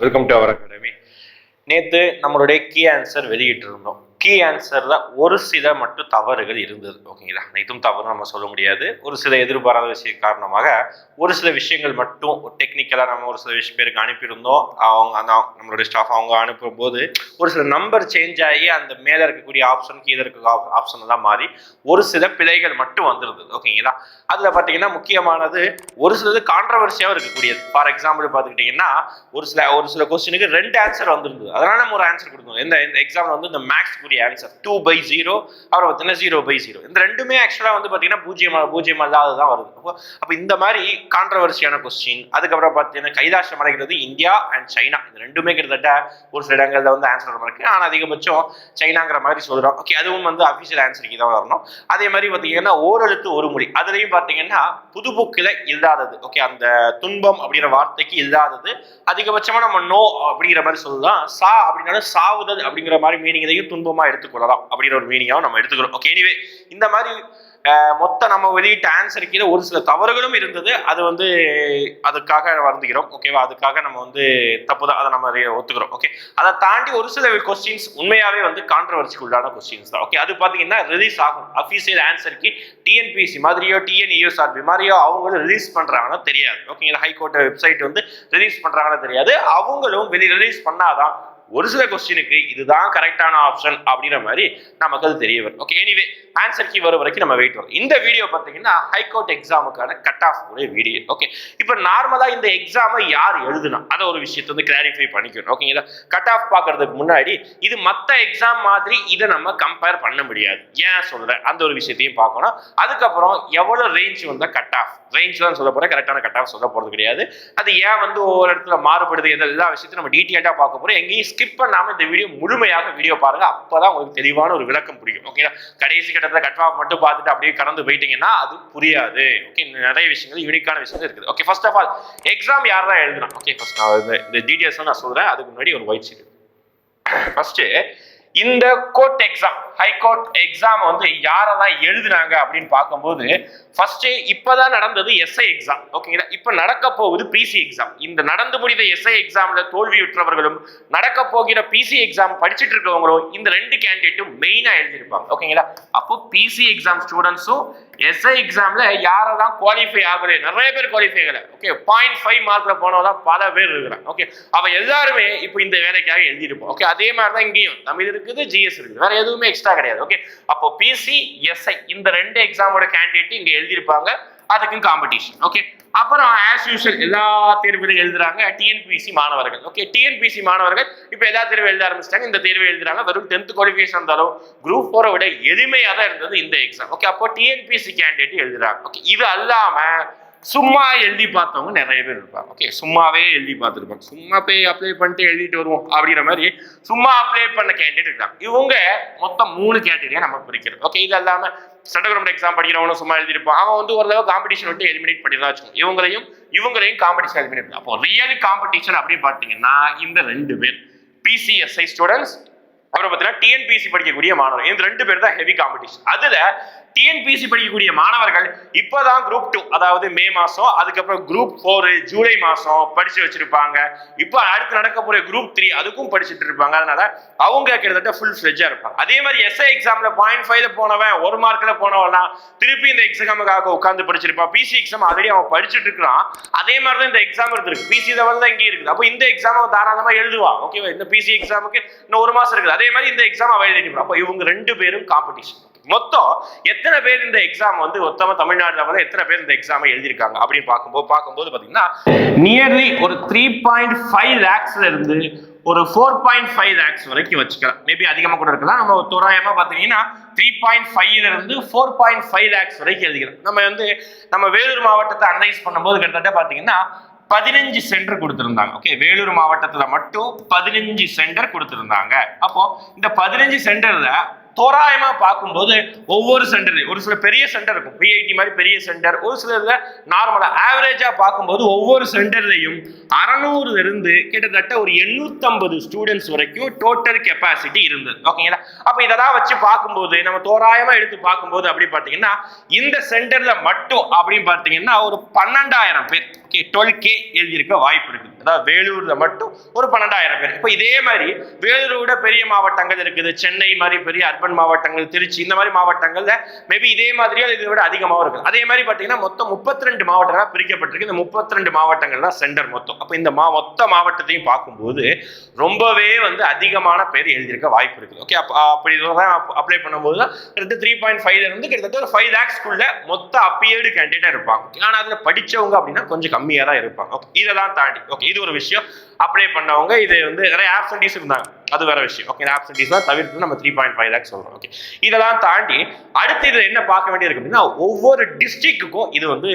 Welcome to our academy நேற்று நம்மளுடைய key answer வெளியிட்டிருந்தோம். கீ ஆன்சரில் ஒரு சில மட்டும் தவறுகள் இருந்தது. ஓகேங்களா அனைத்தும் தவறு நம்ம சொல்ல முடியாது. ஒரு சில எதிர்பாராத விஷயம் காரணமாக ஒரு சில விஷயங்கள் மட்டும் டெக்னிக்கலாக நம்ம ஒரு சில விஷயம் பேருக்கு அனுப்பியிருந்தோம். அவங்க அந்த நம்மளுடைய ஸ்டாஃப் அவங்க அனுப்பும் போது ஒரு சில நம்பர் சேஞ்ச் ஆகி அந்த மேலே இருக்கக்கூடிய ஆப்ஷன் கீழே இருக்க ஆப்ஷன் எல்லாம் மாறி ஒரு சில பிழைகள் மட்டும் வந்துருது ஓகேங்களா அதில் பார்த்தீங்கன்னா முக்கியமானது ஒரு சிலது கான்ட்ரவர்சியாகவும் இருக்கக்கூடியது. ஃபார் எக்ஸாம்பிள் பார்த்துக்கிட்டிங்கன்னா ஒரு சில ஒரு சில கொஸ்டினுக்கு ரெண்டு ஆன்சர் வந்திருந்தது. அதனால நம்ம ஒரு ஆன்சர் கொடுத்தோம் இந்த இந்த எக்ஸாம்பிள் வந்து இந்த மேக்ஸ் கூடிய ஆன்சர் டூ பை ஜீரோ அப்புறம் பார்த்தீங்கன்னா ஜீரோ பை ஜீரோ இந்த ரெண்டுமே ஆக்சுவலாக வந்து பார்த்தீங்கன்னா பூஜ்ஜியம் பூஜ்ஜியம் இல்லாததான் வருது. அப்போ அப்போ இந்த மாதிரி கான்ட்ரவர்சியான கொஸ்டின் அதுக்கப்புறம் பார்த்தீங்கன்னா கைலாசம் அடைகிறது இந்தியா அண்ட் சைனா. இந்த ரெண்டுமே கிட்டத்தட்ட ஒரு சில இடங்கள்ல வந்து ஆன்சர் இருக்கு ஆனால் அதிகபட்சம் சைனாங்கிற மாதிரி சொல்கிறோம் ஓகே அதுவும் வந்து அஃபிஷியல் ஆன்சருக்கு தான் வரணும். அதே மாதிரி பார்த்தீங்கன்னா ஓரெழுத்து ஒரு மொழி. அதுலேயும் பார்த்தீங்கன்னா புதுபுக்கில் இல்லாதது. ஓகே அந்த துன்பம் அப்படிங்கிற வார்த்தைக்கு இல்லாதது. அதிகபட்சமாக நம்ம நோ அப்படிங்கிற மாதிரி சொல்லலாம். சா அப்படின்னாலும் சாவுதல் அப்படிங்கிற மாதிரி மீனிங்கையும் துன்பமாக எடுத்துக்கொள்ளலாம் அப்படிங்கிற ஒரு மீனிங்காகவும் நம்ம எடுத்துக்கிறோம் ஓகே எனிவே இந்த மாதிரி மொத்த நம்ம வெளியிட்ட ஆன்சர் கீழே ஒரு சில தவறுகளும் இருந்தது. அது வந்து அதுக்காக வருந்துகிறோம். ஓகேவா அதுக்காக நம்ம வந்து தப்பு தான். அதை நம்ம ஒத்துக்கிறோம். ஓகே அதை தாண்டி ஒரு சில கொஸ்டின்ஸ் உண்மையாகவே வந்து கான்ட்ரவர்சிக்கு உள்ளான கொஸ்டின்ஸ் தான். ஓகே அது பார்த்தீங்கன்னா ரிலீஸ் ஆகும். அஃபீஷியல் ஆன்சருக்கு டிஎன்பிசி மாதிரியோ டிஎன்இஎஸ்ஆர்பி மாதிரியோ அவங்களும் ரிலீஸ் பண்ணுறாங்கன்னு தெரியாது. ஓகேங்களா ஹைகோர்ட் வெப்சைட் வந்து ரிலீஸ் பண்ணுறாங்கன்னு தெரியாது. அவங்களும் வெளி ரிலீஸ் பண்ணாதான் ஒரு சில கொஸ்டினுக்கு இதுதான் கரெக்டான ஆப்ஷன் அப்படிங்கிற மாதிரி நமக்கு அது தெரிய வரும். ஓகே எனிவே ஆன்சர் கீ வர வரைக்கும் நம்ம வெயிட் வரும் இந்த வீடியோ பார்த்தீங்கன்னா ஹைகோர்ட் எக்ஸாமுக்கான கட் ஆஃப் உடைய வீடியோ ஓகே இப்போ நார்மலாக இந்த எக்ஸாமை யார் எழுதுனா அதை ஒரு விஷயத்தை வந்து கிளாரிஃபை பண்ணிக்கணும். ஓகேங்களா கட் ஆஃப் பார்க்கறதுக்கு முன்னாடி இது மற்ற எக்ஸாம் மாதிரி இதை நம்ம கம்பேர் பண்ண முடியாது. ஏன் சொல்கிறேன் அந்த ஒரு விஷயத்தையும் பார்க்கணும். அதுக்கப்புறம் எவ்வளோ ரேஞ்ச் வந்தால் கட் ஆஃப் ரேஞ்ச் தான் சொல்ல போகிறேன் கரெக்டான கட் ஆஃப் சொல்ல போகிறது கிடையாது. அது ஏன் வந்து ஒவ்வொரு இடத்துல மாறுபடுது? எந்த எல்லா விஷயத்தையும் நம்ம டீட்டெயில்டாக பார்க்க போகிறோம் எங்கேயும் ஸ்கிப் பண்ணாம இந்த வீடியோ முழுமையாக வீடியோ பாருங்க. அப்பதான் உங்களுக்கு தெளிவான ஒரு விளக்கம் புரியும். ஓகேங்களா கடைசி கட்டத்தில் கட் ஆஃப் மட்டும் பார்த்துட்டு அப்படியே கடந்து போயிட்டீங்கன்னா அது புரியாது. ஓகே நிறைய விஷயங்கள் யூனிக்கான விஷயங்கள் இருக்குது. Okay first of all exam யார் தான் எழுதுனா? ஓகே ஃபர்ஸ்ட் நான் இந்த- இந்த டீட்டெயில்ஸ் நான் சொல்றேன். அதுக்கு முன்னாடி ஒரு ஒயிட் ஷீட் ஃபர்ஸ்ட் இந்த court exam high court exam வந்து யாரெல்லாம் எழுதினாங்க அப்படின்னு பார்க்கும்போது ஃபர்ஸ்ட் இப்பதான் நடந்தது எஸ்ஐ எக்ஸாம் ஓகேங்களா இப்போ நடக்க போகுது பிசி எக்ஸாம் இந்த நடந்து முடிந்த எஸ்ஐ எக்ஸாம்ல தோல்வியுற்றவர்களும் நடக்க போகிற பிசி எக்ஸாம் படிச்சுட்டு இருக்கவங்களும் இந்த ரெண்டு கேண்டிடேட்டும் மெயினா எழுதியிருப்பாங்க. ஓகேங்களா அப்போ பிசி எக்ஸாம் ஸ்டூடெண்ட்ஸும் எஸ்ஐ எக்ஸாமில் யாரை தான் குவாலிஃபை ஆகுது நிறைய பேர் குவாலிஃபை ஆகலை. ஓகே பாயிண்ட் ஃபைவ் மார்க்கில் போனவங்க பல பேர் இருக்கிறாங்க. ஓகே அவள் எல்லாருமே இப்போ இந்த வேலைக்காக எழுதியிருப்போம். ஓகே அதே மாதிரி தான் இங்கேயும். தமிழ் இருக்குது ஜிஎஸ் இருக்குது. வேறு எதுவுமே எக்ஸ்ட்ரா கிடையாது. ஓகே அப்போ பிசி எஸ்ஐ இந்த ரெண்டு எக்ஸாமோட கேண்டிடேட் இங்கே எழுதியிருப்பாங்க. அதுக்கும் காம்படிஷன் ஓகே அப்புறம் ஆஸ் யூஷுவல் எல்லா தேர்வுகளும் எழுதுறாங்க டிஎன்பிசி மாணவர்கள் ஓகே டிஎன்பிசி மாணவர்கள் இப்போ எல்லா தேர்வு எழுத ஆரம்பிச்சிட்டாங்க. இந்த தேர்வு எழுதுறாங்க. வெறும் டென்த் குவாலிஃபிகேஷன் இருந்தாலும் குரூப் ஃபோரை விட எளிமையாக தான் இருந்தது இந்த எக்ஸாம் ஓகே அப்போ டிஎன்பிசி கேண்டிடேட் எழுதுறாங்க ஓகே இது அல்லாமல் சும்மா எழுதி பார்த்தவங்க நிறைய பேர் இருப்பாங்க. ஓகே சும்மாவே எழுதி பார்த்துருப்பாங்க. சும்மா போய் அப்ளை பண்ணிட்டு எழுதிட்டு வருவோம் அப்படிங்கிற மாதிரி சும்மா அப்ளை பண்ண கேண்டிடேட் இருக்காங்க. இவங்க மொத்தம் மூணு கேட்டகரியா நம்ம பிரிக்கிறது ஓகே இது இல்லாம சட்டகரமெண்ட் எக்ஸாம் படிக்கிறவனும் சும்மா எழுதியிருப்பான். அவன் வந்து ஓரளவு காம்படிஷன் விட்டு எலிமினேட் பண்ணிடலாம் வச்சுக்கோங்க. இவங்களையும் இவங்களையும் காம்படிஷன் எலிமினேட் அப்போ ரியல் காம்படிஷன் அப்படின்னு பார்த்தீங்கன்னா இந்த ரெண்டு பேர். பிசிஎஸ்ஐ ஸ்டூடெண்ட்ஸ் அப்புறம் பார்த்தீங்கன்னா டிஎன்பிசி படிக்கக்கூடிய மாணவர். இந்த ரெண்டு பேர் தான் ஹெவி காம்படிஷன் அதுல டிஎன்பிசி படிக்கக்கூடிய மாணவர்கள் இப்போதான் குரூப் டூ அதாவது மே மாசம் அதுக்கப்புறம் குரூப் ஃபோர் ஜூலை மாசம் படிச்சு வச்சிருப்பாங்க. இப்போ அடுத்து நடக்க போற குரூப் த்ரீ அதுக்கும் படிச்சுட்டு இருப்பாங்க. அதனால அவங்க கிட்டத்தட்ட ஃபுல் ஃபிளெஜா இருப்பாங்க. அதே மாதிரி எஸ்ஐ எக்ஸாம்ல பாயிண்ட் ஃபைவ்ல போனவன் ஒரு மார்க்ல போனவன்லாம் திருப்பி இந்த எக்ஸாமுக்காக உட்காந்து படிச்சிருப்பான் பிசி எக்ஸாம் ஆல்ரெடி அவன் படிச்சுட்டு இருக்கிறான். அதே மாதிரி தான் இந்த எக்ஸாம் இருக்கு பிசி லெவல் தான் இங்கே இருக்குது. அப்போ இந்த எக்ஸாம் அவன் தாராளமா எழுதுவான். ஓகேவா இந்த பிசி எக்ஸாமுக்கு இன்னும் ஒரு மாசம் இருக்குது. அதே மாதிரி இந்த எக்ஸாம் அவன் எழுதிட்டு அப்போ இவங்க ரெண்டு பேரும் காம்படிஷன் மொத்தம் எத்தனை பேர் இந்த எக்ஸாம் வந்து மொத்தமா தமிழ்நாட்டில் வந்து எத்தனை பேர் இந்த எக்ஸாமை எழுதியிருக்காங்க அப்படின்னு பார்க்கும்போது பார்க்கும்போது பார்த்தீங்கன்னா நியர்லி ஒரு த்ரீ பாயிண்ட் ஃபைவ் லேக்ஸ்ல இருந்து ஒரு ஃபோர் பாயிண்ட் ஃபைவ் லேக்ஸ் வரைக்கும் வச்சுக்கலாம். மேபி அதிகமாக கூட இருக்கலாம். நம்ம தோராயமாக பார்த்தீங்கன்னா த்ரீ பாயிண்ட் ஃபைவ்ல இருந்து ஃபோர் பாயிண்ட் ஃபைவ் லேக்ஸ் வரைக்கும் எழுதிக்கலாம். நம்ம வந்து நம்ம வேலூர் மாவட்டத்தை அனலைஸ் பண்ணும்போது கிட்டத்தட்ட பார்த்தீங்கன்னா பதினஞ்சு சென்டர் கொடுத்திருந்தாங்க. ஓகே வேலூர் மாவட்டத்துல மட்டும் பதினஞ்சு சென்டர் கொடுத்திருந்தாங்க. அப்போ இந்த பதினஞ்சு சென்டர்ல தோராயமா பார்க்கும்போது ஒவ்வொரு சென்டர் ஒரு சில பெரிய சென்டர் இருக்கும். பிஐடி மாதிரி பெரிய சென்டர் ஒரு சில இதுல நார்மலா ஆவரேஜா பார்க்கும்போது ஒவ்வொரு சென்டர்லையும் அறநூறுல இருந்து கிட்டத்தட்ட ஒரு 850 ஸ்டூடெண்ட்ஸ் வரைக்கும் டோட்டல் கெப்பாசிட்டி இருந்தது. ஓகேங்களா அப்ப இதெல்லாம் வச்சு பார்க்கும்போது நம்ம தோராயமா எடுத்து பார்க்கும்போது அப்படி பார்த்தீங்கன்னா இந்த சென்டர்ல மட்டும் அப்படின்னு பார்த்தீங்கன்னா ஒரு பன்னெண்டாயிரம் பேர். கே டுவெல் கே எழுதியிருக்க வாய்ப்பு இருக்குது. அதாவது வேலூரில் மட்டும் ஒரு பன்னெண்டாயிரம் பேர். இப்போ இதே மாதிரி வேலூரை விட பெரிய மாவட்டங்கள் இருக்குது. சென்னை மாதிரி பெரிய அர்பன் மாவட்டங்கள் திருச்சி இந்த மாதிரி மாவட்டங்களில் மேபி இதே மாதிரியோ இதை விட அதிகமாகவும் இருக்குது. அதே மாதிரி பார்த்தீங்கன்னா மொத்தம் முப்பத்தி ரெண்டு மாவட்டங்களாக பிரிக்கப்பட்டிருக்கு. இந்த முப்பத்தி ரெண்டு மாவட்டங்கள் தான் சென்டர் மொத்தம். அப்போ இந்த மா மொத்த மாவட்டத்தையும் பார்க்கும்போது ரொம்பவே வந்து அதிகமான பேர் எழுதியிருக்க வாய்ப்பு இருக்குது. ஓகே அப்போ அப்படி தான் அப்ளை பண்ணும்போது தான் கிட்டத்தட்ட த்ரீ பாயிண்ட் ஃபைவ்ல இருந்து கிட்டத்தட்ட ஒரு ஃபைவ் லேக்ஸ்க்குள்ள மொத்த அப்பியர்டு கேண்டிடேட்டாக இருப்பாங்க. ஆனால் அதில் படித்தவங்க அப்படின்னா கொஞ்சம் கம்மியாக தான் இருப்பாங்க. ஓகே இதெல்லாம் தாண்டி ஓகே இது ஒரு விஷயம். அப்ளை பண்ணவங்க இது வந்து நிறைய ஆப்சன்டீஸ் இருந்தாங்க. அது வேற விஷயம். ஓகே ஆப்சன்டீஸ்லாம் தவிர்த்து நம்ம த்ரீ பாயிண்ட் ஃபைவ் லேக் சொல்கிறோம் ஓகே இதெல்லாம் தாண்டி அடுத்து இதில் என்ன பார்க்க வேண்டியிருக்கு அப்படின்னா ஒவ்வொரு டிஸ்ட்ரிக்ட்டுக்கும் இது வந்து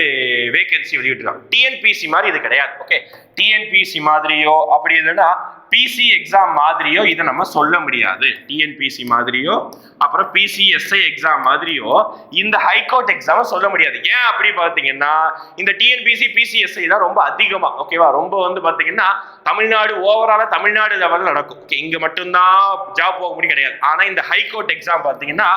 வேகன்சி வெளியிட்டுருக்காங்க. டிஎன்பிசி மாதிரி இது கிடையாது. ஓகே டிஎன்பிசி மாதிரியோ அப்படி இல்லைன்னா பிசி எக்ஸாம் மாதிரியோ இதை நம்ம சொல்ல முடியாது. டிஎன்பிசி மாதிரியோ அப்புறம் பிசிஎஸ்ஐ எக்ஸாம் மாதிரியோ இந்த ஹைகோர்ட் எக்ஸாம் சொல்ல முடியாது. ஏன் அப்படி பார்த்தீங்கன்னா இந்த டிஎன்பிசி பிசிஎஸ்ஐ தான் ரொம்ப அதிகமா ஓகேவா ரொம்ப வந்து பார்த்தீங்கன்னா தமிழ்நாடு ஓவராலா தமிழ்நாடு லெவலில் நடக்கும். ஓகே இங்க மட்டும்தான் ஜாப் போக முடியும் கிடையாது. ஆனா இந்த ஹைகோர்ட் எக்ஸாம் பார்த்தீங்கன்னா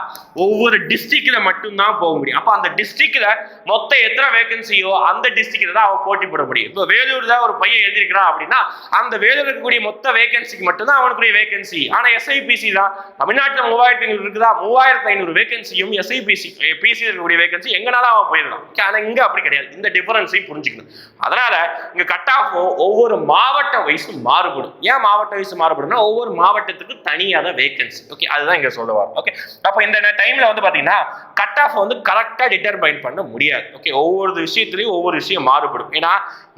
ஒவ்வொரு டிஸ்ட்ரிக்ட்ல மட்டும்தான் போக முடியும். அப்போ அந்த டிஸ்ட்ரிக்ட்ல மொத்தம் எத்தனை வேகன்சியோ அந்த டிஸ்ட்ரிக்ட்ல தான் அவன் போட்டி போட முடியும். இப்போ வேலூர்ல ஒரு பையன் எழுதியிருக்கிறான் அப்படின்னா அந்த வேலூர் இருக்கக்கூடிய மொத்த வேகன்சிக்கு மட்டும்தான் அவனுக்குரிய வேகன்சி ஆனால் எஸ்ஐபிசி தான். தமிழ்நாட்டில் மூவாயிரத்தி ஐநூறு இருக்குதா? மூவாயிரத்தி ஐநூறு வேகன்சியும் எஸ்ஐபிசி பிசி இருக்கக்கூடிய வேகன்சி எங்கனாலும் அவன் போயிடலாம். ஆனால் இங்கே அப்படி கிடையாது. இந்த டிஃபரன்ஸையும் புரிஞ்சுக்கணும். அதனால இங்கே கட் ஆஃப் ஒவ்வொரு மாவட்ட வயசும் மாறுபடும். ஏன் மாவட்ட வயசு மாறுபடும்னா ஒவ்வொரு மாவட்டத்துக்கு தனியாக தான் வேகன்சி ஓகே அதுதான் இங்கே சொல்லுவார் ஓகே அப்போ இந்த டைமில் வந்து பார்த்தீங்கன்னா கட் ஆஃப் வந்து கரெக்டாக டிட்டர்மைன் பண்ண முடியாது. ஓகே ஒவ்வொரு விஷயத்துலையும் ஒவ்வொரு விஷயம் மாறுபடும். ஏன்னா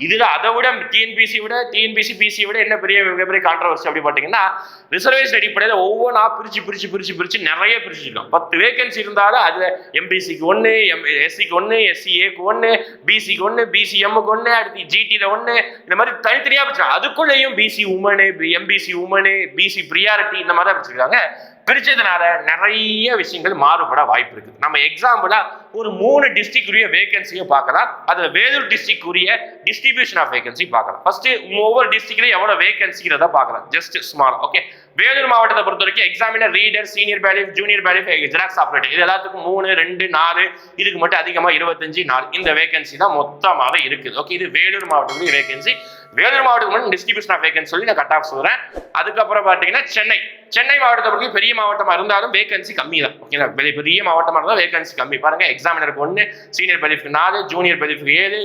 இதில் அதை விட டிஎன்பிசி விட டிஎன்பிசி பிசி விட என்ன பெரிய மிகப்பெரிய கான்ட்ரவர்சி அப்படி பார்த்தீங்கன்னா ரிசர்வேஷன் அடிப்படையில் ஒவ்வொன்றா பிரித்து பிரிச்சு பிரித்து பிரித்து நிறைய பிரிச்சுக்கலாம் பத்து வேகன்சி இருந்தாலும் அதில் எம்பிசிக்கு ஒன்று எம் எஸ்சிக்கு ஒன்று எஸ்சிஏக்கு ஒன்று பிசிக்கு ஒன்று பிசிஎம்முக்கு ஒன்று அடுத்து ஜிடியில் ஒன்று இந்த மாதிரி தனித்தனியாக பிரிச்சாங்க அதுக்குள்ளேயும் BC women MBC women BC priority இந்த மாதிரி தான் பிரிச்சிருக்காங்க பிரிச்சதுனால நிறைய விஷயங்கள் மாறுபட வாய்ப்பு இருக்குது. நம்ம எக்ஸாம்பிளா ஒரு மூணு டிஸ்ட்ரிக்ட் வேகன்சியை பார்க்கலாம். அதுல வேலூர் டிஸ்ட்ரிக்ட் உரிய டிஸ்ட்ரிபியூஷன் ஆஃப் வேகன்சி பார்க்கலாம் ஃபர்ஸ்ட் ஒவ்வொரு டிஸ்ட்ரிக்ட்லயும் எவ்வளவு வேகன்சிங்கிறத பார்க்கலாம். ஜஸ்ட் ஸ்மால் ஓகே வேலூர் மாவட்டத்தை பொறுத்த வரைக்கும் examiner reader senior bailiff junior bailiff xerox operator இது எல்லாத்துக்கும் மூணு ரெண்டு நாலு இதுக்கு மட்டும் அதிகமாக இருபத்தஞ்சு நாலு. இந்த வேகன்சி தான் மொத்தமாக இருக்குது. ஓகே இது வேலூர் மாவட்டத்துடைய வேகன்சி வேலூர் மாவட்டத்துக்கு மட்டும் டிஸ்ட்ரிபியூஷன் ஆஃப் வேகன்சி சொல்லி நான் கட் ஆஃப் சொல்கிறேன் அதுக்கப்புறம் பார்த்தீங்கன்னா சென்னை. சென்னை மாவட்டத்தை பொறுத்து பெரிய மாவட்டமாக இருந்தாலும் வேகன்சி கம்மி தான் ஓகேங்களா பெரிய பெரிய மாவட்டமாக இருந்தாலும் வேகன்சி கம்மி. பாருங்க எக்ஸாமினருக்கு ஒன்று சீனியர் பதிவுக்கு நாலு ஜூனியர் பதிவுக்கு ஏழு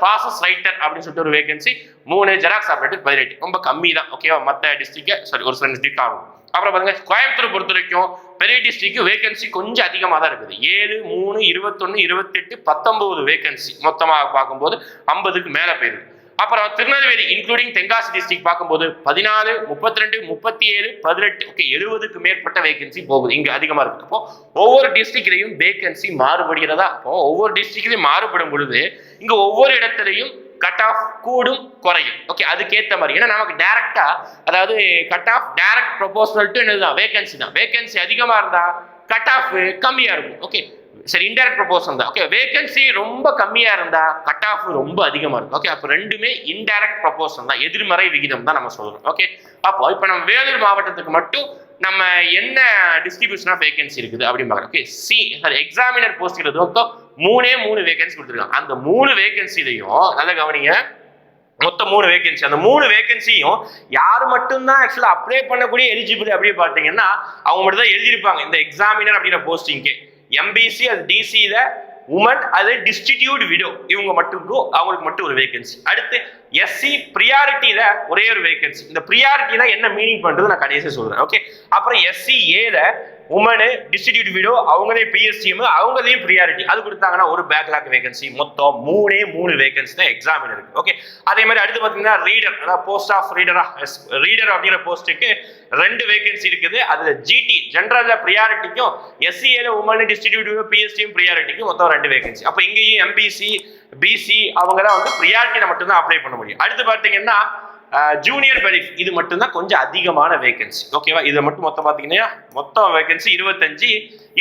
ப்ராசஸ் ரைட்டர் அப்படின்னு சொல்லிட்டு ஒரு வேகன்சி மூணு ஜெராக்ஸ் ஆப்ரேட்டர் பதினெட்டு. ரொம்ப கம்மி தான் ஓகேவா மற்ற டிஸ்ட்ரிக்ட் சாரி ஒரு சில டிஸ்ட்ரிக்ட் ஆகும். அப்புறம் பாருங்க கோயம்புத்தூர் பொறுத்த வரைக்கும் பெரிய டிஸ்ட்ரிக்ட் வேகன்சி கொஞ்சம் அதிகமாக தான் இருக்குது. ஏழு மூணு இருபத்தொன்னு இருபத்தெட்டு பத்தொன்பது வேகன்சி மொத்தமாக பார்க்கும்போது ஐம்பதுக்கு மேலே போயிருது அப்புறம் திருநெல்வேலி இன்க்ளூடிங் தென்காசி டிஸ்ட்ரிக்ட் பார்க்கும்போது பதினாலு முப்பத்தி ரெண்டு முப்பத்தி ஏழு பதினெட்டு ஓகே எழுபதுக்கு மேற்பட்ட வேகன்சி போகுது. இங்கே அதிகமாக இருக்கு அப்போ ஒவ்வொரு டிஸ்ட்ரிக்ட்லையும் வேகன்சி மாறுபடுகிறதா? அப்போ ஒவ்வொரு டிஸ்ட்ரிக்ட்லையும் மாறுபடும் பொழுது இங்கே ஒவ்வொரு இடத்துலையும் கட் ஆஃப் கூடும் குறையும். ஓகே அதுக்கேற்ற மாதிரி. ஏன்னா நமக்கு டேரக்டா அதாவது cut off direct proportional to என்னதுதான்? Vacancy தான். வேகன்சி அதிகமா இருந்தா கட் ஆஃப் கம்மியா இருக்கும். ஓகே சரி இன்டைரக்ட் ப்ரொபோசல் தான். ஓகே வேகன்சி ரொம்ப கம்மியாக இருந்தால் கட் ஆஃப் ரொம்ப அதிகமாக இருக்கும். ஓகே அப்போ ரெண்டுமே இன்டைரக்ட் ப்ரொபோசல் தான். எதிர்மறை விகிதம் தான் நம்ம சொல்கிறோம் ஓகே அப்போ இப்போ நம்ம வேலூர் மாவட்டத்துக்கு மட்டும் நம்ம என்ன டிஸ்ட்ரிபியூஷன் ஆஃப் வேகன்சி இருக்குது அப்படின்னு பார்க்குறோம். ஓகே சி சாரி எக்ஸாமினர் போஸ்ட்ங்கிறது மொத்தம் மூணே மூணு வேகன்சி கொடுத்துருக்காங்க. அந்த மூணு வேகன்சிலையும் நல்லா கவனிங்க. மொத்தம் மூணு வேகன்சி அந்த மூணு வேகன்சியும் யார் மட்டும்தான் ஆக்சுவலாக அப்ளை பண்ணக்கூடிய எலிஜிபிள் அப்படின்னு பார்த்தீங்கன்னா அவங்க மட்டும் தான் எழுதியிருப்பாங்க. இந்த எக்ஸாமினர் அப்படிங்கிற போஸ்டிங்க்கு எம்பிசி அது டிசியில் உமன் அது டிஸ்டிடியூட் விடோ இவங்க மட்டும் அவங்களுக்கு மட்டும் ஒரு வேகன்சி அடுத்து எஸ்சி ப்ரியாரிட்டியில ஒரே ஒரு வேகன்சி இந்த ப்ரியாரிட்டியில என்ன மீனிங் பண்றது நான் கடைசியாக சொல்றேன். ஓகே அப்புறம் எஸ்சி ஏல உமனு டிஸ்ட்ரிபியூட் வீடோ அவங்களே பிஎஸ்டிஎம் அவங்களையும் ப்ரியாரிட்டி அது கொடுத்தாங்கன்னா ஒரு பேக்லாக் வேகன்சி மொத்தம் மூணே மூணு வேகன்சி தான் எக்ஸாமில் இருக்கு. ஓகே அதே மாதிரி அடுத்து பார்த்தீங்கன்னா ரீடர் அதாவது போஸ்ட் ஆஃப் ரீடரா ரீடர் அப்படிங்கிற போஸ்ட்டுக்கு ரெண்டு வேகன்சி இருக்குது. அதுல ஜிடி ஜென்ரல்ல ப்ரியாரிட்டிக்கும் எஸ்சிஏல உமனு டிஸ்ட்ரிபியூட் பிஎஸ்சியும் ப்ரியாரிட்டிக்கும் மொத்தம் ரெண்டு வேகன்சி அப்போ இங்கேயும் எம்பிசி பிசி அவங்க தான் வந்து ப்ரியாரிட்டியில் மட்டும்தான் அப்ளை பண்ண முடியும். அடுத்து பார்த்தீங்கன்னா ஜூனியர் பெரிஃப் இது மட்டும்தான் கொஞ்சம் அதிகமான வேகன்சி ஓகேவா இதை மட்டும் மொத்தம் பார்த்தீங்கன்னா மொத்தம் வேகன்சி இருபத்தஞ்சு.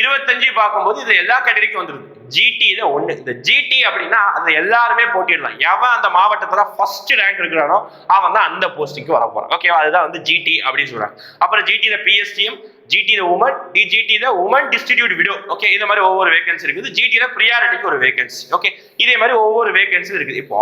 இருபத்தஞ்சு பார்க்கும்போது இது எல்லா கேட்டகரிக்கும் வந்துருது. ஜிடி இதை ஒன்று இந்த ஜிடி அப்படின்னா அது எல்லாருமே போட்டிடலாம். எவன் அந்த மாவட்டத்தில் ஃபர்ஸ்ட் ரேங்க் இருக்கிறானோ அவன் தான் அந்த போஸ்டிங்க்கு வர போகிறான் ஓகேவா அதுதான் வந்து ஜிடி அப்படின்னு சொல்கிறாங்க அப்புறம் ஜிடியில் பிஎஸ்டிஎம் ஜிடியில் உமன் டி ஜிடியில் உமன் டிஸ்ட்ரிபியூட் விடோ ஓகே இந்த மாதிரி ஒவ்வொரு வேகன்சி இருக்குது. ஜிடியில் ப்ரியாரிட்டிக்கு ஒரு வேகன்சி ஓகே இதே மாதிரி ஒவ்வொரு வேகன்சி இருக்குது. இப்போ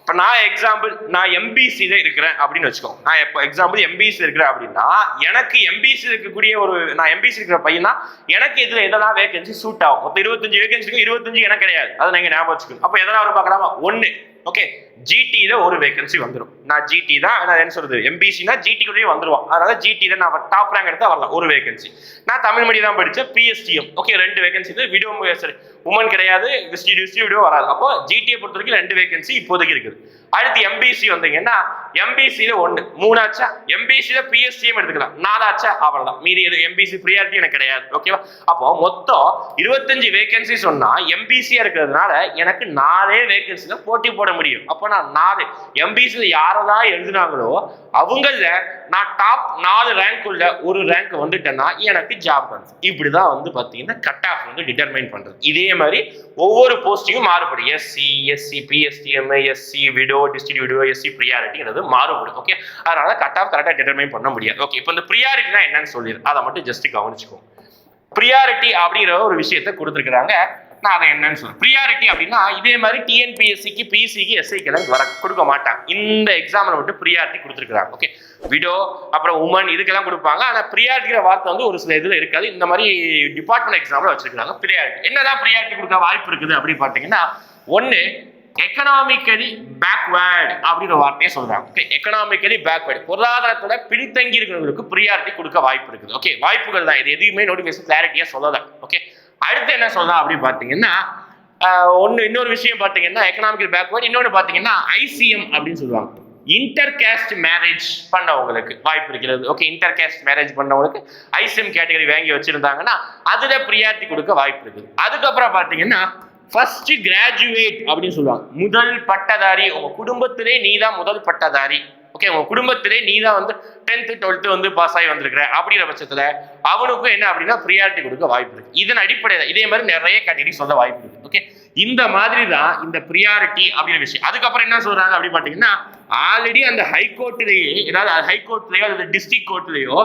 இப்போ நான் எக்ஸாம்பிள் நான் எம்பிசியில் இருக்கிறேன் அப்படின்னு வச்சுக்கோங்க நான் இப்போ எக்ஸாம்பிள் எம்பிசி இருக்கிறேன் அப்படின்னா எனக்கு எம்பிசி இருக்கக்கூடிய ஒரு நான் எம்பிசி இருக்கிற பையனா எனக்கு இதில் எதெல்லாம் வேகன்சி சூட் ஆகும்? மொத்தம் இருபத்தஞ்சு வேகன்சிக்கு இருபத்தஞ்சு எனக்கு கிடையாது. அதை நீங்கள் ஞாபகம் வச்சுக்கணும். அப்போ எதனா வரும் பார்க்கலாமா? ஒன்று ஓகே ஜிடியில ஒரு வேகன்சி வந்துடும் நான் ஜிடி தான் நான் என்ன சொல்றது? எம்பிசினா ஜிடிக்குள்ளேயே வந்துருவான். அதனால ஜிடியில நான் டாப் ரேங்க் எடுத்து வரலாம் ஒரு வேகன்சி நான் தமிழ் மீடியம் தான் படித்தேன் பிஎஸ்டிஎம் ஓகே ரெண்டு வேகன்சி இது விடோ சரி உமன் கிடையாது விஸ்டி டிஸ்டி விடோ வராது. அப்போ ஜிடியை பொறுத்த வரைக்கும் ரெண்டு வேகன்சி இப்போதைக்கு இருக்குது. அடுத்து எம்பிசி வந்தீங்கன்னா எம்பிசியில ஒன்று மூணாச்சா? எம்பிசியில பிஎஸ்டிஎம் எடுத்துக்கலாம். நாலாச்சா? அவ்வளவுதான். மீதி எது? எம்பிசி ப்ரியாரிட்டி எனக்கு கிடையாது. ஓகேவா அப்போ மொத்தம் இருபத்தஞ்சு வேகன்சி சொன்னா எம்பிசியா இருக்கிறதுனால எனக்கு நாலே வேகன்சியில் போட்டி போட முடியும். அப்போ நான் நாலு. எம்பிசியில் யாரெல்லாம் எழுதுனாங்களோ அவங்கள நான் டாப் நாலு ரேங்க் உள்ள ஒரு ரேங்க் வந்துட்டேன்னா எனக்கு ஜாப் கன்ஃபார்ம் இப்படிதான் வந்து பார்த்தீங்கன்னா கட் ஆஃப் வந்து டிட்டர்மைன் பண்றது. இதே மாதிரி ஒவ்வொரு போஸ்டிங்கும் மாறுபடும். SC SC PSTM SC widow district widow SC ப்ரியாரிட்டிங்கிறது மாறுபடும். ஓகே அதனால கட் ஆஃப் கரெக்டாக டிட்டர்மைன் பண்ண முடியாது. ஓகே இப்போ இந்த ப்ரியாரிட்டினா என்னன்னு சொல்லிடு. அதை மட்டும் ஜஸ்ட் கவனிச்சுக்கோங்க ப்ரியாரிட்டி அப்படிங்கிற ஒரு விஷயத்தை கொடுத்துருக்குறாங்க. நான் அதை என்னன்னு சொல்றேன் ப்ரியாரிட்டி அப்படின்னா இதே மாதிரி டிஎன்பிஎஸ்சிக்கு பிசிக்கு எஸ்ஐக்கு எல்லாம் வர கொடுக்க மாட்டாங்க. இந்த எக்ஸாமில் மட்டும் ப்ரியாரிட்டி கொடுத்துருக்குறாங்க. ஓகே விடோ அப்புறம் உமன் இதுக்கெல்லாம் கொடுப்பாங்க. ஆனால் ப்ரியாரிட்டிங்கிற வார்த்தை வந்து ஒரு சில இதில் இருக்காது. இந்த மாதிரி டிபார்ட்மெண்ட் எக்ஸாமில் வச்சிருக்காங்க ப்ரியாரிட்டி என்னதான் ப்ரியாரிட்டி கொடுக்க வாய்ப்பு இருக்குது அப்படின்னு பார்த்தீங்கன்னா ஒன்று எக்கனாமிக்கலி பேக்வேர்டு அப்படின்ற வார்த்தையை சொல்றாங்க. ஓகே எக்கனாமிக்கலி பேக்வேர்டு பொருளாதாரத்தோட பின்தங்கி இருக்கிறவங்களுக்கு ப்ரியாரிட்டி கொடுக்க வாய்ப்பு இருக்குது. ஓகே வாய்ப்புகள் தான். இது எதுவுமே நோட்டிஃபிகேஷன் கிளாரிட்டியாக சொல்லதான் ஓகே அடுத்து என்ன சொல்லலாம் அப்படின்னு பார்த்தீங்கன்னா ஒன்று இன்னொரு விஷயம் பார்த்தீங்கன்னா எக்கனாமிக்கல் பேக்வேர்டு இன்னொன்று பார்த்தீங்கன்னா ஐசிஎம் அப்படின்னு சொல்லுவாங்க. இன்டர் கேஸ்ட் மேரேஜ் பண்ணவங்களுக்கு வாய்ப்பு இருக்கிறது. ஓகே இன்டர் கேஸ்ட் மேரேஜ் பண்ணவங்களுக்கு ஐசிஎம் கேட்டகரி வாங்கி வச்சிருந்தாங்கன்னா அதில் ப்ரியாரிட்டி கொடுக்க வாய்ப்பு இருக்குது. அதுக்கப்புறம் பார்த்தீங்கன்னா ஃபர்ஸ்ட் கிராஜுவேட் அப்படின்னு சொல்லுவாங்க. முதல் பட்டதாரி உங்க குடும்பத்திலே நீ தான் முதல் பட்டதாரி. ஓகே உங்க குடும்பத்திலே நீ தான் வந்து டென்த்து டுவெல்த்து வந்து பாஸ் ஆகி வந்திருக்கிற அப்படிங்கிற பட்சத்துல அவனுக்கும் என்ன அப்படின்னா ப்ரியாரிட்டி கொடுக்க வாய்ப்பு இருக்கு. இதன் அடிப்படையில் இதே மாதிரி நிறைய கேட்டகரி சொல்ல வாய்ப்பு இருக்கு. ஓகே இந்த மாதிரி தான் இந்த ப்ரியாரிட்டி அப்படிங்கிற விஷயம். அதுக்கப்புறம் என்ன சொல்றாங்க அப்படின்னு பார்த்தீங்கன்னா ஆல்ரெடி அந்த ஹைகோர்ட்லேயே ஏதாவது ஹைகோர்ட்லேயோ அல்லது டிஸ்ட்ரிக்ட் கோர்ட்லேயோ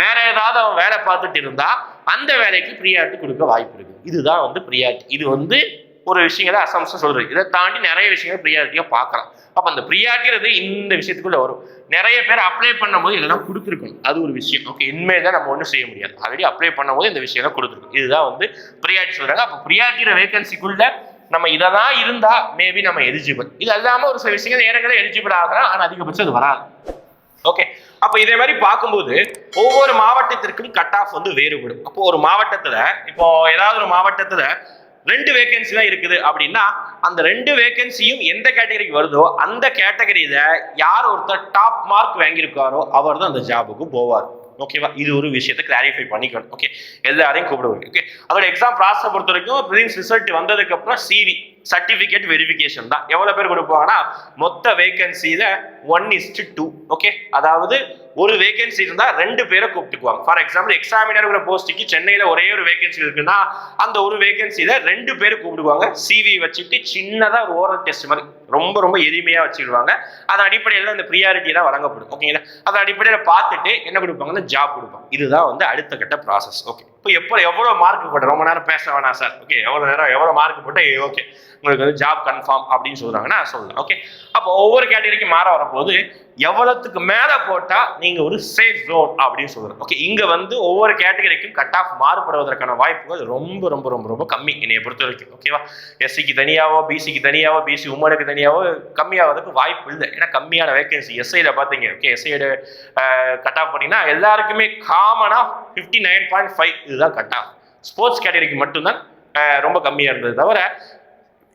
வேற ஏதாவது அவன் வேலை பார்த்துட்டு இருந்தா அந்த வேலைக்கு ப்ரியாரிட்டி கொடுக்க வாய்ப்பு இருக்கு. இதுதான் வந்து ப்ரியாரிட்டி இது வந்து ஒரு விஷயங்களை அசம்சம் சொல்றது. இதை தாண்டி நிறைய விஷயங்கள் ப்ரியாரிட்டியா பார்க்கலாம். அப்போ அந்த ப்ரியாரிட்டிறது இந்த விஷயத்துக்குள்ள வரும். நிறைய பேர் அப்ளை பண்ணும்போது இதெல்லாம் கொடுத்துருக்கணும். அது ஒரு விஷயம். ஓகே இனிமேல் தான் நம்ம ஒன்றும் செய்ய முடியாது. ஆல்ரெடி அப்ளை பண்ணும்போது இந்த விஷயம்லாம் கொடுத்துருக்கோம் இதுதான் வந்து ப்ரியாரிட்டி சொல்கிறாங்க அப்போ ப்ரியாரிட்டிற வேகன்சிக்குள்ள நம்ம இதெல்லாம் இருந்தால் மேபி நம்ம எலிஜிபிள் இது இல்லாமல் ஒரு சில விஷயங்கள் நேரங்களே எலிஜிபிள் ஆகலாம். ஆனால் அதிகபட்சம் அது வராது. ஓகே அப்போ இதே மாதிரி பார்க்கும்போது ஒவ்வொரு மாவட்டத்திற்கும் கட் ஆஃப் வந்து வேறுபடும். அப்போ ஒரு மாவட்டத்தில் இப்போ ஏதாவது ஒரு மாவட்டத்தில் ரெண்டு வேகன்சி தான் இருக்குது. அப்படின்னா அந்த ரெண்டு வேகன்சியும் எந்த கேட்டகரிக்கு வருதோ அந்த கேட்டகரியில யார் ஒருத்தர் டாப் மார்க் வாங்கியிருக்காரோ அவர் தான் அந்த ஜாபுக்கு போவார். ஓகேவா இது ஒரு விஷயத்தை கிளாரிஃபை பண்ணிக்கணும். ஓகே எல்லாரையும் கூப்பிடுவாங்க ஓகே அதோட எக்ஸாம் ப்ராசஸை பொறுத்த வரைக்கும் ரிசல்ட் வந்ததுக்கு அப்புறம் சிவி சர்டிஃபிகேட் வெரிஃபிகேஷன் தான். எவ்வளோ பேர் கொடுப்பாங்கன்னா மொத்த வேகன்சியில one is to two okay அதாவது ஒரு வேகன்சி இருந்தால் ரெண்டு பேரை கூப்பிட்டுக்குவாங்க. ஃபார் எக்ஸாம்பிள் எக்ஸாமினருங்கிற போஸ்ட்டுக்கு சென்னையில் ஒரே ஒரு வேகன்சி இருக்குன்னா அந்த ஒரு வேகன்சியில் ரெண்டு பேர் கூப்பிடுவாங்க. சிவி வச்சுட்டு சின்னதாக ஒரு ஓரல் டெஸ்ட் மாதிரி. ரொம்ப ரொம்ப எளிமையாக வச்சுக்கிடுவாங்க. அதன் அடிப்படையில் அந்த ப்ரியாரிட்டி தான் வழங்கப்படும் ஓகேங்களா அதன் அடிப்படையில் பார்த்துட்டு என்ன கொடுப்பாங்கன்னா ஜாப் கொடுப்பாங்க. இதுதான் வந்து அடுத்த கட்ட ப்ராசஸ் ஓகே எப்போ எவ்வளோ மார்க் போட்டேன் ரொம்ப நேரம் பேச வேணாம் சார் ஓகே எவ்வளோ நேரம் எவ்வளோ மார்க் போட்டேன் ஓகே உங்களுக்கு வந்து ஜாப் கன்ஃபார்ம் அப்படின்னு சொல்றாங்கன்னா சொல்லலாம் ஓகே அப்போ ஒவ்வொரு கேட்டகரிக்கும் மாற வரும்போது எவ்வளவுக்கு மேலே போட்டால் நீங்கள் ஒரு சேஃப் ஜோன் அப்படின்னு சொல்றோம் ஓகே இங்கே வந்து ஒவ்வொரு கேட்டகரிக்கும் கட் ஆஃப் மாறுபடுவதற்கான வாய்ப்புகள் ரொம்ப ரொம்ப ரொம்ப ரொம்ப கம்மி என்னைய பொறுத்த வரைக்கும் ஓகேவா எஸ்சிக்கு தனியாவோ பிசிக்கு தனியாவோ பிசி உமனுக்கு தனியாவோ கம்மியாவதுக்கு வாய்ப்பு இல்லை. ஏன்னா கம்மியான வேகன்சி எஸ்ஐயில் பார்த்தீங்க ஓகே எஸ்ஐயோட கட் ஆஃப் பண்ணிங்கன்னா எல்லாருக்குமே காமனாக ஃபிஃப்டி நைன் பாயிண்ட் ஃபைவ் இதுதான் கட் ஆஃப் ஸ்போர்ட்ஸ் கேட்டகரிக்கு மட்டும்தான் ரொம்ப கம்மியாக இருந்தது தவிர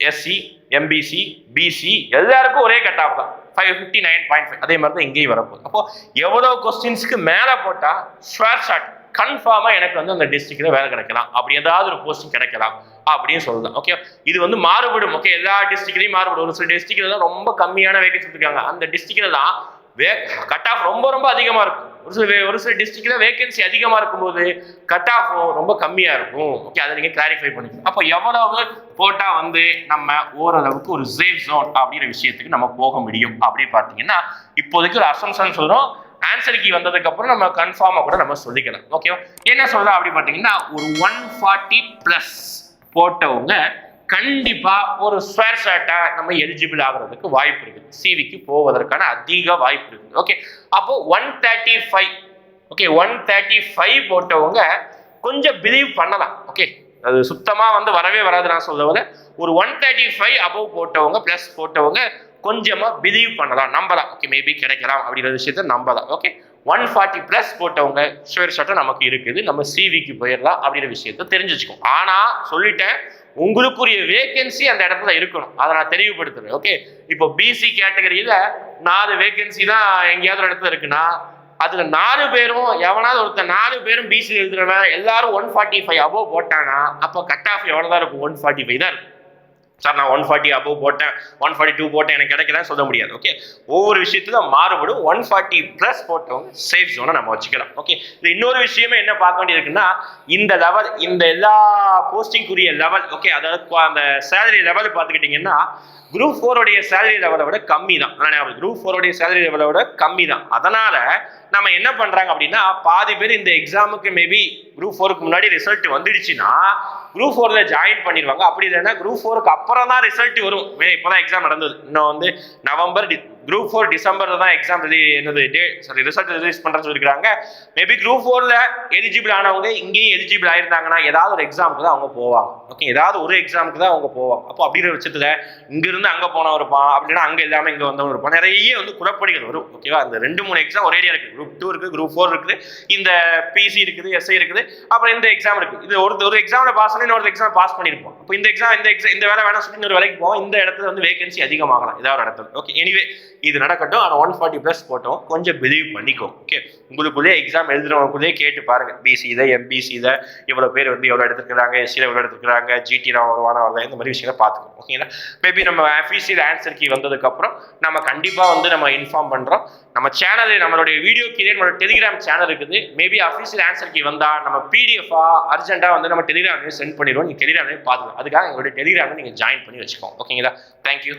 எஸ்சி எம்பிசி பிசி எல்லாருக்கும் ஒரே கட் ஆஃப் தான். Five fifty nine point five அதே மாதிரி தான் இங்கேயும் வரப்போகுது. அப்போ எவ்வளோ கொஸ்டின்ஸ்க்கு மேலே போட்டால் ஸ்வேர் ஷாட் கன்ஃபார்மாக எனக்கு வந்து அந்த டிஸ்ட்ரிக்டில் வேலை கிடைக்கலாம். அப்படி ஏதாவது ஒரு போஸ்டிங் கிடைக்கலாம். அப்படின்னு சொல்லலாம் ஓகே இது வந்து மாறுபடும். ஓகே எல்லா டிஸ்ட்ரிக்ட்லையும் மாறுபடும். ஒரு சில டிஸ்ட்ரிக்ட்லாம் ரொம்ப கம்மியான வேகன்சி இருக்காங்க அந்த டிஸ்ட்ரிக்ட்லாம் வே கட் ஆஃப் ரொம்ப ரொம்ப அதிகமாக இருக்கும். ஒரு சில ஒரு சில டிஸ்ட்ரிக்ட்ல வேகன்சி அதிகமாக இருக்கும்போது கட் ஆஃப் ரொம்ப கம்மியாக இருக்கும். ஓகே அதை நீங்கள் கிளாரிஃபை பண்ணிக்கணும். அப்போ எவ்வளவு போட்டால் வந்து நம்ம ஓரளவுக்கு ஒரு சேஃப் ஜோன் அப்படிங்கிற விஷயத்துக்கு நம்ம போக முடியும் அப்படின்னு பார்த்தீங்கன்னா இப்போதைக்கு ஒரு அசம்சன் சொல்கிறோம் ஆன்சர் கீ வந்ததுக்கு அப்புறம் நம்ம கன்ஃபார்மாக கூட நம்ம சொல்லிக்கலாம். ஓகேவா என்ன சொல்றோம் அப்படி பார்த்தீங்கன்னா ஒரு ஒன் ஃபார்ட்டி ப்ளஸ் போட்டவங்க கண்டிப்பாக ஒரு ஸ்வேர் ஷாட்டா நம்ம எலிஜிபிள் ஆகுறதுக்கு வாய்ப்பு இருக்குது. சிவிக்கு போவதற்கான அதிக வாய்ப்பு இருக்குது. ஓகே அப்போ one thirty five okay one thirty five போட்டவங்க கொஞ்சம் பிலீவ் பண்ணலாம். ஓகே அது சுத்தமாக வந்து வரவே வராது நான் சொல்றவங்க ஒரு ஒன் தேர்ட்டி ஃபைவ் அபவ் போட்டவங்க ப்ளஸ் போட்டவங்க கொஞ்சமாக பிலீவ் பண்ணலாம் நம்பலாம். ஓகே மேபி கிடைக்கலாம் அப்படிங்கிற விஷயத்த நம்பலாம். ஓகே ஒன் ஃபார்ட்டி ப்ளஸ் போட்டவங்க ஷுவர் ஷாட்டும் நமக்கு இருக்குது. நம்ம சிவிக்கு போயிடலாம் அப்படிங்கிற விஷயத்த தெரிஞ்சு வச்சுக்கோம் ஆனால் சொல்லிட்டேன் உங்களுக்குரிய வேகன்சி அந்த இடத்துல இருக்கணும். அதை நான் தெளிவுபடுத்துறேன். ஓகே இப்போ பிசி கேட்டகரியில நாலு வேகன்சி தான் எங்கேயாவது ஒரு இடத்துல இருக்குன்னா அதுல நாலு பேரும் எவனாவது ஒருத்தன் நாலு பேரும் பிசி எழுதுறனா எல்லாரும் ஒன் ஃபார்ட்டி ஃபைவ் அபோவ் போட்டானா அப்போ கட் ஆஃப் எவ்வளோ தான் இருக்கும்? ஒன் ஃபார்ட்டி ஃபைவ் தான் இருக்கும். சார் நான் ஒன் ஃபார்ட்டி அபோவ் போட்டேன். ஒன் ஃபார்ட்டி டூ போட்டேன். எனக்கு கிடைக்கலன்னு சொல்ல முடியாது ஓகே ஒவ்வொரு விஷயத்திலும் மாறுபடும். ஒன் ஃபார்ட்டி ப்ளஸ் போட்டவங்க சேஃப் ஜோனை நம்ம வச்சுக்கலாம் ஓகே இது இன்னொரு விஷயமே என்ன பார்க்க வேண்டியிருக்குன்னா இந்த லெவல் இந்த எல்லா போஸ்டிங்குரிய லெவல் ஓகே அதாவது அந்த சேலரி லெவல் பார்த்துக்கிட்டிங்கன்னா குரூப் ஃபோருடைய சேலரி லெவலை விட கம்மி தான் குரூப் ஃபோருடைய சேலரி லெவலை விட கம்மி தான் அதனால நம்ம என்ன பண்றாங்க அப்படின்னா பாதி பேர் இந்த எக்ஸாமுக்கு மேபி குரூப் ஃபோருக்கு முன்னாடி ரிசல்ட் வந்துடுச்சுன்னா குரூப் ஃபோர்ல ஜாயின் பண்ணிடுவாங்க. அப்படி இல்லைன்னா குரூப் ஃபோருக்கு அப்புறம் தான் ரிசல்ட் வரும் இப்போதான் எக்ஸாம் நடந்தது. இன்னும் வந்து நவம்பர் குரூப் ஃபோர் டிசம்பர் தான் எக்ஸாம் ரிலீ என்னது டே சாரி ரிசல்ட் ரிலீஸ் பண்றேன்னு சொல்லியிருக்காங்க மேபி குரூப் ஃபோர்ல எலிஜிபிள் ஆனவங்க இங்கேயும் எலிஜிபிள் ஆயிருந்தாங்கன்னா ஏதாவது ஒரு எக்ஸாமுக்கு தான் அவங்க போவாங்க. ஓகே ஏதாவது ஒரு எக்ஸாமுக்கு தான் அவங்க போவாங்க. அப்போ அப்படிங்கிற பட்சத்தில் இங்கிருந்து அங்கே அங்க போனவன் இருப்பான். அப்படின்னா அங்கே இல்லாமல் இங்கே வந்தவன் இருப்பான். நிறைய வந்து குழப்படிகள் வரும். ஓகேவா அந்த ரெண்டு மூணு எக்ஸாம் ஒரே இருக்கு குரூப் டூ இருக்கு குரூப் ஃபோர் இருக்குது. இந்த பிசி இருக்குது எஸ்ஐ இருக்குது. அப்புறம் இந்த எக்ஸாம் இருக்கு இது ஒரு ஒரு எக்ஸாமில் பாஸ் பண்ணி இன்னொரு எக்ஸாம் பாஸ் பண்ணியிருப்போம் அப்போ இந்த எக்ஸாம் இந்த எக்ஸாம் இந்த வேலை வேணாம் சொல்லி இன்னொரு வேலைக்கு போவோம். இந்த இடத்துல வந்து வேகன்சி அதிகமாகலாம். ஏதாவது ஒரு இடத்துல. ஓகே எனிவே இது நடக்கட்டும். ஆனால் ஒன் ஃபார்ட்டி ப்ளஸ் போட்டோம். கொஞ்சம் பிலீவ் பண்ணிக்கோ. ஓகே உங்களுக்குள்ளே எக்ஸாம் எழுதுறவங்களுக்குள்ளே கேட்டு பாருங்க. பிசி இதை எம்பிசி இதை இவ்வளோ பேர் வந்து எவ்வளோ எடுத்துக்கிறாங்க எஸ்சியில் எவ்வளோ எடுத்துக்கிறாங்க ஜிடிலாம் வருவானா வரல இந்த மாதிரி விஷயங்களை பார்த்துக்கணும். ஓகேங்களா மேபி நம்ம ஆஃபீஸியில் ஆன்சர் கீ வந்ததுக்கப்புறம் நம்ம கண்டிப்பாக வந்து நம்ம இன்ஃபார்ம் பண்ணுறோம் நம்ம சேனல் நம்மளுடைய வீடியோ கீழே நம்மளோட டெலிகிராம் சேனல் இருக்குது. மேபி அஃபீஷியல் ஆன்சர் கீ வந்தால் நம்ம பிடிஎஃபா அர்ஜென்ட்டாக வந்து நம்ம டெலிகிராம்லேயே சென்ட் பண்ணிடுவோம். நீங்கள் டெலிகிராம்லேயே பார்த்துக்கலாம் அதுக்காக எங்களுடைய டெலிகிராமில் நீங்கள் ஜாயின் பண்ணி வச்சுக்கோங்க. ஓகேங்களா தேங்க்யூ